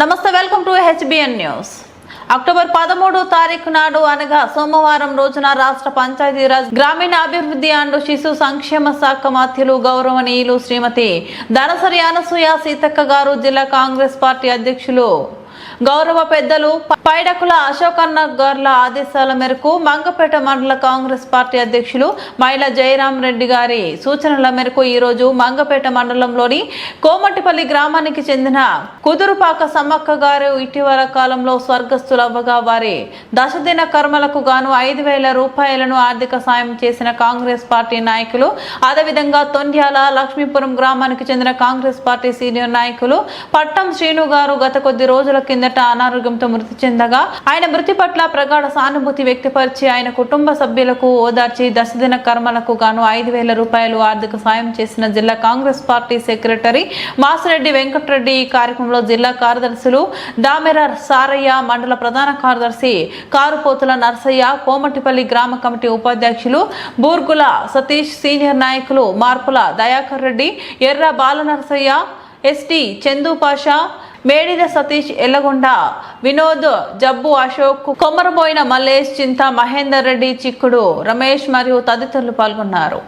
నమస్తే welcome to HBN news. October పదమూడు తారీఖు నాడు అనగా సోమవారం రోజున రాష్ట్ర పంచాయతీరాజ్ గ్రామీణ అభివృద్ధి అండ్ శిశు సంక్షేమ శాఖ మంత్రులు గౌరవనీయులు శ్రీమతి ధనసరి అనసూయ సీతక్క గారు జిల్లా కాంగ్రెస్ పార్టీ అధ్యక్షులు గౌరవ పెద్దలు పైడకుల అశోకన్న గార్ల ఆదేశాల మేరకు మంగపేట మండల కాంగ్రెస్ పార్టీ అధ్యక్షులు మైల జయరాం రెడ్డి గారి సూచనల మేరకు ఈ రోజు మంగపేట మండలంలోని కోమటిపల్లి గ్రామానికి చెందిన కుదురుపాక సమ్మక్క గారు ఇటీవల కాలంలో స్వర్గస్థులవ్వగా వారి దశదిన కర్మలకు గాను ఐదు వేల రూపాయలను ఆర్థిక సాయం చేసిన కాంగ్రెస్ పార్టీ నాయకులు అదేవిధంగా తొండ్యాల లక్ష్మీపురం గ్రామానికి చెందిన కాంగ్రెస్ పార్టీ సీనియర్ నాయకులు పట్టం శ్రీను గారు గత కొద్ది రోజుల కిందట అనారోగ్యంతో మృతి చెందగా ఆయన మృతి పట్ల ప్రగాఢ సానుభూతి వ్యక్తపరిచి ఆయన కుటుంబ సభ్యులకు ఓదార్చి దశదిన కర్మలకు గాను ఐదు వేల రూపాయలు ఆర్థిక సాయం చేసిన జిల్లా కాంగ్రెస్ పార్టీ సెక్రటరీ మాసిరెడ్డి వెంకటరెడ్డి ఈ కార్యక్రమంలో జిల్లా కార్యదర్శులు దామెర సారయ్య మండల ప్రధాన కార్యదర్శి కారుపోతుల నర్సయ్య కోమటిపల్లి గ్రామ కమిటీ ఉపాధ్యక్షులు బూర్గుల సతీష్ సీనియర్ నాయకులు మార్పుల దయాకర్ రెడ్డి ఎర్ర బాలనరసయ్య ఎస్టీ చందు పాషా మేడిద సతీష్ ఎల్లగొండ వినోద్ జబ్బు అశోక్ కొమ్మరబోయిన మల్లేష్ చింత మహేందర్ రెడ్డి చిక్కుడు రమేష్ మరియు తదితరులు పాల్గొన్నారు.